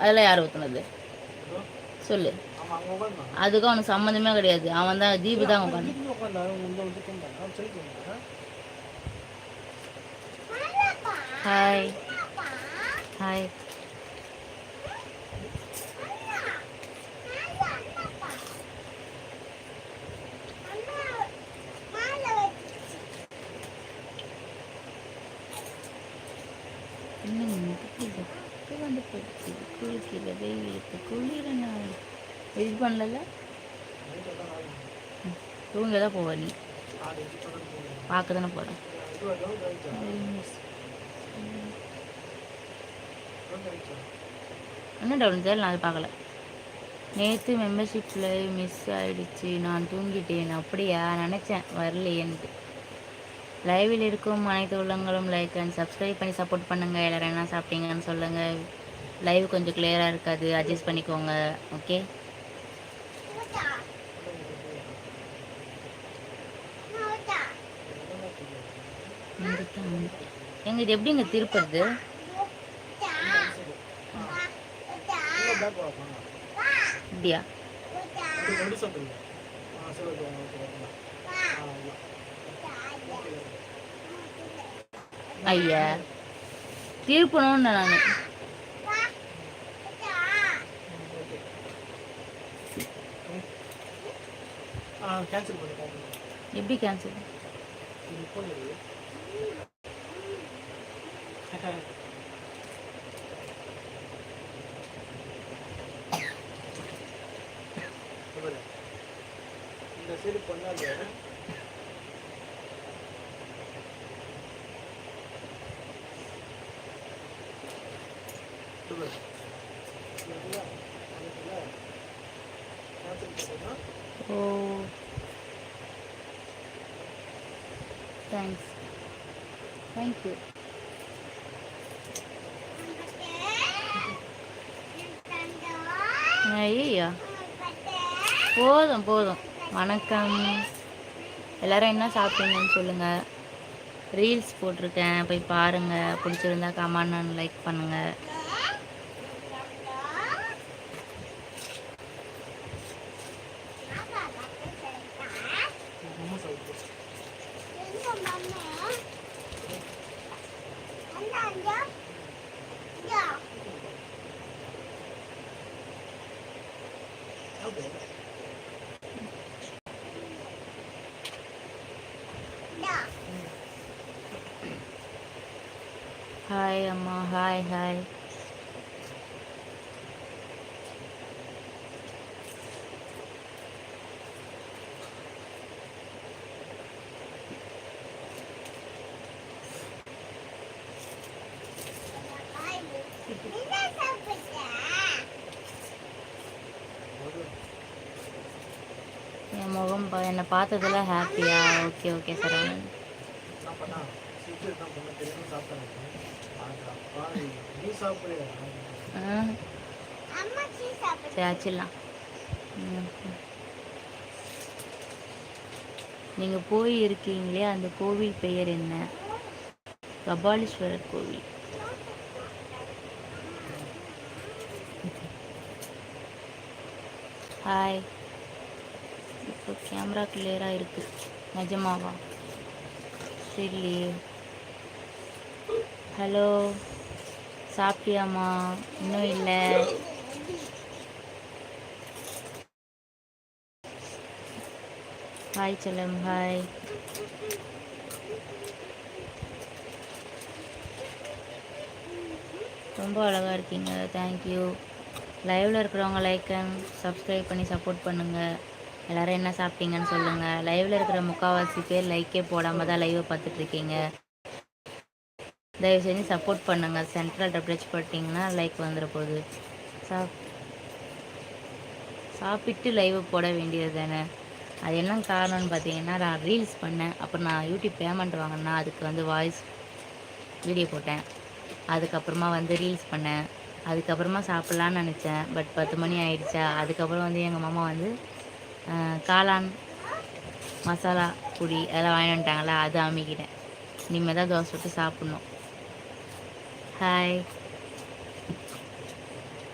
அதெல்லாம் யார் ஊற்றுனது சொல்லு. அதுக்கும் அவனுக்கு சம்மந்தமே கிடையாது. அவன் தான் தீபு தான் உட்காந்து ஹாய் ஹாய் இன்னும் முடிக்கல. இப்ப வந்து போச்சு. குளிக்கல வெயிலுக்கு குளிர நாள் இது பண்ணல தூங்க தான் போவ நீ. பார்க்க தானே போகிறேன் என்ன டவுன் தெரியல நான் அதை பார்க்கல. நேற்று மெம்பர்ஷிப்பில் மிஸ் ஆகிடுச்சு நான் தூங்கிட்டேன். அப்படியா? நினச்சேன். வரலையேன்ட்டு லைவில் இருக்கும் அனைத்து உள்ளங்களும் லைக் அண்ட் சப்ஸ்கிரைப் பண்ணி சப்போர்ட் பண்ணுங்கள் எல்லாரும் என்ன சாப்பிட்டீங்கன்னு சொல்லுங்கள் லைவ் கொஞ்சம் கிளியராக இருக்காது. அட்ஜஸ்ட் பண்ணிக்கோங்க. ஓகே எங்க இது எப்படிங்க திருப்புறது? அப்படியா? ஐயா திருப்பணும்னு நான் கேன்சல் பண்ணிக்கோங்க எப்படி கேன்சல். இந்த சைடு பண்ணாது இவரு. இதுல, அதுல cancel பண்ணா ஓ. தேங்க்ஸ் தேங்க்யூ ஐயா போதும் போதும். வணக்கம். எல்லாரும் என்ன சாப்பிட்டீங்கன்னு சொல்லுங்க. ரீல்ஸ் போட்டிருக்கேன். போய் பாருங்க. பிடிச்சிருந்தா கமெண்ட் லைக் பண்ணுங்க அம்மா சாப்பிட்டு சாப்பிடு ஹாய் அம்மா ஹாய் ஹாய் என் முகம் பா- என்னை பார்த்ததுல ஹாப்பியா ஓகே ஓகே சரவணன். சாப்பாடா சீக்கிரம் நீங்கள் போய் இருக்கீங்களே அந்த கோவில் பெயர் என்ன? கபாலீஸ்வரர் கோவில். ஹாய் இப்போ கேமரா கிளியராக இருக்கு. நிஜமாவா? சரி ஹலோ சாப்பிட்டியாம்மா? இன்னும் இல்லை. ஹாய் செல்லம் ஹாய் ரொம்ப அழகாக இருக்கீங்க. தேங்க்யூ லைவில் இருக்கிறவங்க லைக் அண்ட் சப்ஸ்கிரைப் பண்ணி சப்போர்ட் பண்ணுங்கள் எல்லோரும் என்ன சாப்பிட்டீங்கன்னு சொல்லுங்கள் லைவில் இருக்கிற முக்கால்வாசி பேர் லைக்கே போடாமல் தான் லைவை பார்த்துட்ருக்கீங்க தயவு செஞ்சு சப்போர்ட் பண்ணுங்கள் சென்ட்ரல் டப்ளச் போட்டிங்கன்னா லைக் வந்துட போகுது சாப் சாப்பிட்டு லைவ் போட வேண்டியது தானே அது என்ன காரணம்னு பார்த்தீங்கன்னா நான் ரீல்ஸ் பண்ணேன். அப்புறம் நான் யூடியூப் பேமெண்ட் வாங்கினா அதுக்கு வந்து வாய்ஸ் வீடியோ போட்டேன். அதுக்கப்புறமா வந்து ரீல்ஸ் பண்ணேன். அதுக்கப்புறமா சாப்பிட்லான்னு நினச்சேன். பட் பத்து மணி ஆயிடுச்சா? அதுக்கப்புறம் வந்து எங்கள் மாமா வந்து காளான் மசாலா பொடி அதெல்லாம் வாங்கிட்டு வந்துட்டாங்களா? அது அமிக்கிட்டேன் இனிமேல் தான் தோசை விட்டு சாப்பிட்ணும். ஹாய்